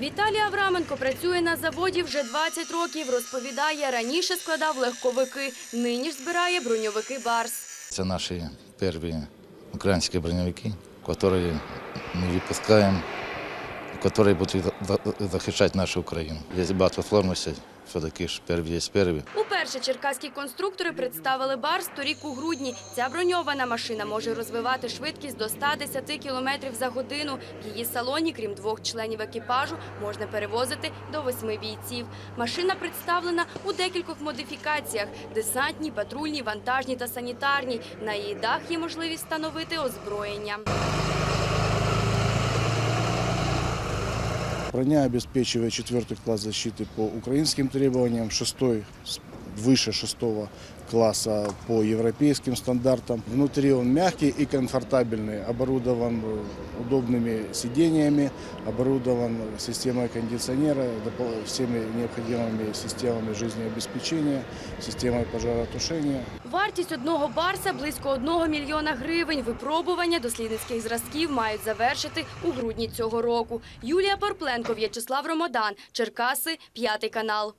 Віталій Авраменко працює на заводі вже 20 років. Розповідає, раніше складав легковики, нині ж збирає броньовики Барс. Це наші перші українські броньовики, які ми випускаємо, які будуть захищати нашу Україну. Є багато сложностей, все-таки перві є перві. Уперше черкаські конструктори представили Барс торік у грудні. Ця броньована машина може розвивати швидкість до 110 км за годину. В її салоні, крім двох членів екіпажу, можна перевозити до восьми бійців. Машина представлена у декількох модифікаціях – десантній, патрульній, вантажній та санітарній. На її дах є можливість встановити озброєння. Броня обеспечивает четвертый класс защиты по украинским требованиям, шестой выше шестого класса по европейским стандартам. Внутри он мягкий и комфортабельный, оборудован э, удобными сидениями, оборудован системой кондиционера, допол- всеми необходимыми системами жизнеобеспечения, системой пожаротушения. Вартість одного барса близько одного мільйона гривень. Випробування дослідницьких зразків мають завершити у грудні цього року. Юлія Парпленко, В'ячеслав Ромодан, Черкаси, п'ятий канал.